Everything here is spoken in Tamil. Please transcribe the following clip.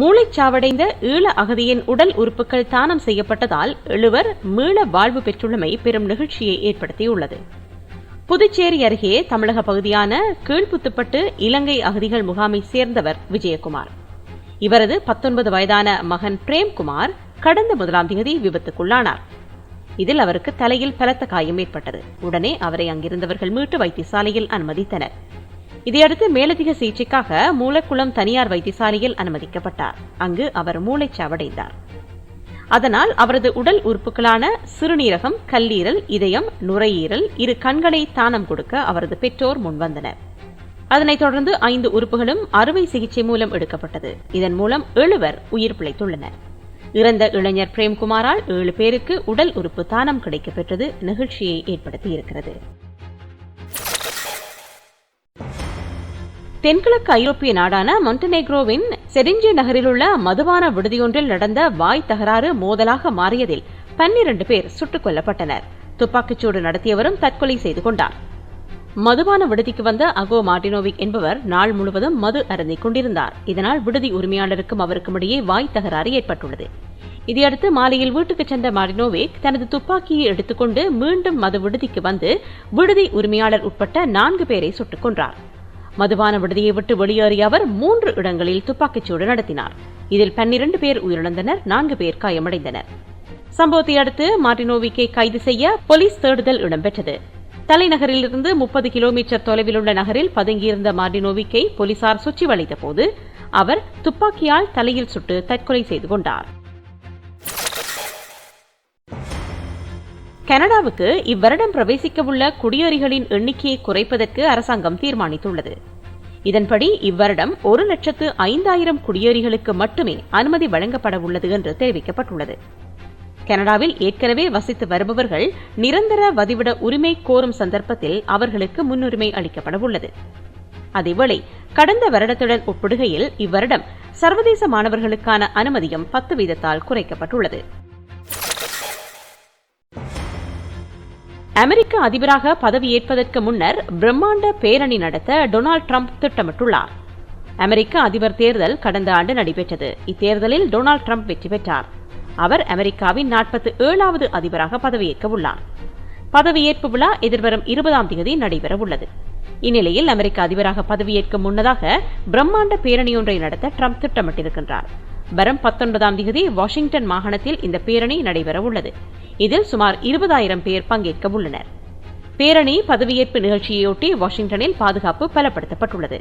மூளைச்சாவடைந்த ஈழ அகதியின் உடல் உறுப்புகள் தானம் செய்யப்பட்டதால் எழுவர் மீள வாழ்வு பெற்றுள்ளமை பெரும் நிகழ்ச்சியை ஏற்படுத்தியுள்ளது. புதுச்சேரி அருகே தமிழக பகுதியான கீழ்புத்துப்பட்டு இலங்கை அகதிகள் முகாமை சேர்ந்தவர் விஜயகுமார். இவரது பத்தொன்பது வயதான மகன் பிரேம்குமார் கடந்த முதலாம் தேதி விபத்துக்குள்ளானார். இதில் அவருக்கு தலையில் பலத்த காயம் ஏற்பட்டது. உடனே அவரை அங்கிருந்தவர்கள் மீட்டு வைத்தியசாலையில் அனுமதித்தனர். இதையடுத்து மேலதிக சிகிச்சைக்காக மூலக்குளம் தனியார் வைத்தியசாலையில் அனுமதிக்கப்பட்டார். அங்கு அவர் மூளைச்சாவடைந்தார் அதனால் அவரது உடல் உறுப்புகளான சிறுநீரகம் கல்லீரல் இதயம் நுரையீரல் இரு கண்களை தானம் கொடுக்க அவரது பெற்றோர் முன்வந்தனர். அதனைத் தொடர்ந்து ஐந்து உறுப்புகளும் அறுவை சிகிச்சை மூலம் எடுக்கப்பட்டது. இதன் மூலம் எழுவர் உயிர் பிழைத்துள்ளனர். இறந்த இளைஞர் பிரேம்குமாரால் ஏழு பேருக்கு உடல் உறுப்பு தானம் கிடைக்கப்பெற்றது. நிகழ்ச்சியை ஏற்படுத்தியிருக்கிறது. தென்கிழக்கு ஐரோப்பிய நாடான மொண்டனேக்ரோவின் செரிஞ்சி நகரில் உள்ள மதுபான விடுதியொன்றில் நடந்த வாய் தகராறு மோதலாக மாறியதில் பன்னிரண்டு பேர் சுட்டுக் கொல்லப்பட்டனர். துப்பாக்கிச்சூடு நடத்தியவரும் தற்கொலை செய்து கொண்டார். மதுபான விடுதிக்கு வந்த அகோ மார்டினோவிக் என்பவர் நாள் முழுவதும் மது அருந்திக் கொண்டிருந்தார். இதனால் விடுதி உரிமையாளருக்கும் அவருக்கும் இடையே வாய் தகராறு ஏற்பட்டுள்ளது. இதையடுத்து மாலையில் வீட்டுக்கு சென்ற மார்டினோவிக் தனது துப்பாக்கியை எடுத்துக்கொண்டு மீண்டும் மது விடுதிக்கு வந்து விடுதி உரிமையாளர் உட்பட்ட நான்கு பேரை சுட்டுக் கொன்றார். மதுபான விடுதியை விட்டு வெளியேறிய அவர் மூன்று இடங்களில் துப்பாக்கிச்சூடு நடத்தினார். இதில் பன்னிரண்டு பேர் உயிரிழந்தனர் நான்கு பேர் காயமடைந்தனர். சம்பவத்தை அடுத்து மார்டினோவிக்கை கைது செய்ய போலீஸ் தேடுதல் இடம்பெற்றது. தலைநகரிலிருந்து முப்பது கிலோமீட்டர் தொலைவில் உள்ள நகரில் பதுங்கியிருந்த மார்டினோவிக்கை போலீசார் சுற்றி வளைத்த போது அவர் துப்பாக்கியால் தலையில் சுட்டு தற்கொலை செய்து கொண்டார். கனடாவுக்கு இவ்வருடம் பிரவேசிக்கவுள்ள குடியேறிகளின் எண்ணிக்கையை குறைப்பதற்கு அரசாங்கம் தீர்மானித்துள்ளது. இதன்படி இவ்வருடம் ஒரு லட்சத்து ஐந்தாயிரம் குடியேறிகளுக்கு மட்டுமே அனுமதி வழங்கப்பட உள்ளது என்று தெரிவிக்கப்பட்டுள்ளது. கனடாவில் ஏற்கனவே வசித்து வருபவர்கள் நிரந்தர வதிவிட உரிமை கோரும் சந்தர்ப்பத்தில் அவர்களுக்கு முன்னுரிமை அளிக்கப்பட உள்ளது அதேவேளை கடந்த வருடத்துடன் ஒப்பிடுகையில் இவ்வருடம் சர்வதேச மாணவர்களுக்கான அனுமதியும் பத்து வீதத்தால் குறைக்கப்பட்டுள்ளது. அமெரிக்க அதிபராக பதவியேற்பதற்கு முன்னர் பிரம்மாண்ட பேரணி நடத்த டொனால்ட் ட்ரம்ப் திட்டமிட்டுள்ளார். அமெரிக்க அதிபர் தேர்தல் கடந்த ஆண்டு நடைபெற்றது. இத்தேர்தலில் டொனால்ட் ட்ரம்ப் வெற்றி பெற்றார். அவர் அமெரிக்காவின் நாற்பத்தி ஏழாவது அதிபராக பதவியேற்க உள்ளார். பதவியேற்பு விழா எதிர்வரும் இருபதாம் தேதி நடைபெற உள்ளது. இந்நிலையில் அமெரிக்க அதிபராக பதவியேற்க முன்னதாக பிரம்மாண்ட பேரணியொன்றை நடத்த ட்ரம்ப் திட்டமிட்டிருக்கின்றார். வரும் பத்தொன்பதாம் தேதி வாஷிங்டன் மாகாணத்தில் இந்த பேரணி நடைபெறவுள்ளது. இதில் சுமார் இருபதாயிரம் பேர் பங்கேற்க உள்ளனர் பேரணி பதவியேற்பு நிகழ்ச்சியையொட்டி வாஷிங்டனில் பாதுகாப்பு பலப்படுத்தப்பட்டுள்ளது.